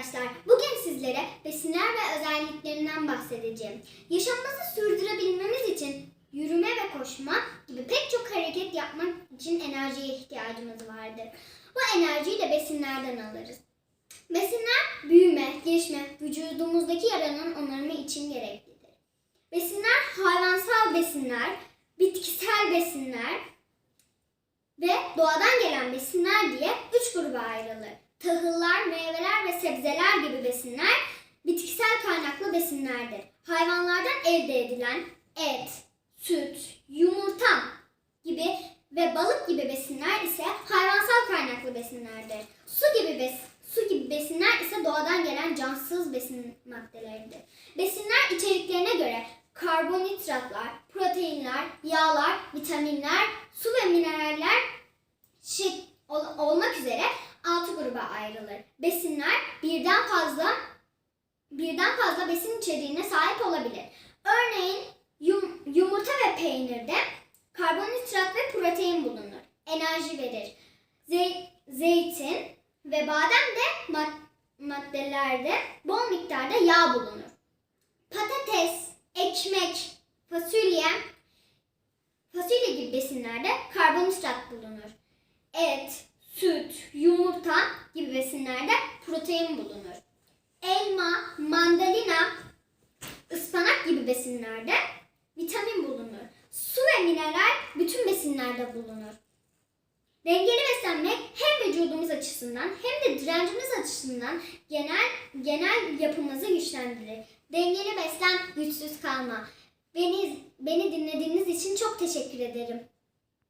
arkadaşlar. Bugün sizlere besinler ve özelliklerinden bahsedeceğim. Yaşamımızı sürdürebilmemiz için yürüme ve koşma gibi pek çok hareket yapmak için enerjiye ihtiyacımız vardır. Bu enerjiyi de besinlerden alırız. Besinler büyüme, gelişme, vücudumuzdaki yaranın onarımı için gereklidir. Besinler hayvansal besinler, bitkisel besinler ve doğadan gelen besinler diye üç gruba ayrılır. Tahıllar, meyveler ve sebzeler gibi besinler bitkisel kaynaklı besinlerdir. Hayvanlardan elde edilen et, süt, yumurta gibi ve balık gibi besinler ise hayvansal kaynaklı besinlerdir. Su gibi bes su gibi besinler ise doğadan gelen cansız besin maddeleridir. Besinler içeriklerine göre karbonhidratlar, proteinler, yağlar, vitaminler, su ve mineraller şek- ol- olmak üzere gruba ayrılır. Besinler birden fazla birden fazla besin içeriğine sahip olabilir. Örneğin yum- yumurta ve peynirde karbonhidrat ve protein bulunur. Enerji verir. Zey- zeytin ve badem de mad- maddelerde bol miktarda yağ bulunur. Patates, ekmek, fasulye, fasulye gibi besinlerde karbonhidrat bulunur. Et, süt, yumurta gibi besinlerde protein bulunur. Elma, mandalina, ıspanak gibi besinlerde vitamin bulunur. Su ve mineral bütün besinlerde bulunur. Dengeli beslenmek hem vücudumuz açısından hem de direncimiz açısından genel genel yapımızı güçlendirir. Dengeli beslen, güçsüz kalma. Beni beni dinlediğiniz için çok teşekkür ederim.